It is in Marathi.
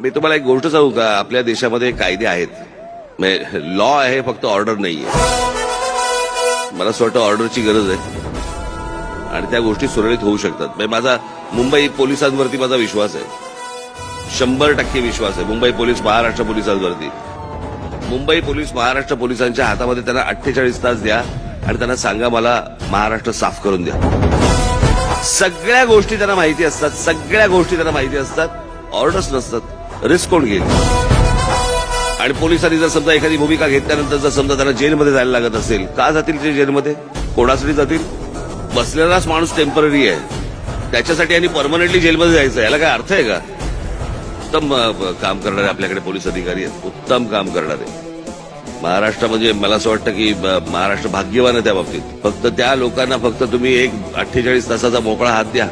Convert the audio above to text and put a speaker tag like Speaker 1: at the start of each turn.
Speaker 1: मी तुम्हाला एक गोष्ट सांगू का? आपल्या देशामध्ये कायदे आहेत. म्हणजे लॉ आहे फक्त ऑर्डर नाहीये. मला असं वाटतं ऑर्डरची गरज आहे. आणि त्या गोष्टी सुरळीत होऊ शकतात. म्हणजे माझा मुंबई पोलिसांवरती माझा विश्वास आहे. शंभर टक्के विश्वास आहे. मुंबई पोलीस महाराष्ट्र पोलिसांवरती. मुंबई पोलीस महाराष्ट्र पोलिसांच्या हातामध्ये त्यांना अठ्ठेचाळीस तास द्या आणि त्यांना सांगा मला महाराष्ट्र साफ करून द्या. सगळ्या गोष्टी त्यांना माहिती असतात. सगळ्या गोष्टी त्यांना माहिती असतात. ऑर्डर्स नसतात. रिस्क कोण घेईल? आणि पोलिसांनी जर समजा एखादी भूमिका घेतल्यानंतर जर समजा त्यांना जेलमध्ये जायला लागत असेल का जातील ते जेलमध्ये? कोणासाठी जातील? बसलेलाच माणूस टेंपररी आहे. त्याच्यासाठी आणि परमनंटली जेलमध्ये जायचं याला काय अर्थ आहे का? उत्तम काम करणारे आपल्याकडे पोलीस अधिकारी आहेत. उत्तम काम करणारे. महाराष्ट्र म्हणजे मला असं वाटतं की ब- महाराष्ट्र भाग्यवान आहे त्या बाबतीत. फक्त त्या लोकांना फक्त तुम्ही एक अठ्ठेचाळीस तासाचा मोकळा हात द्या.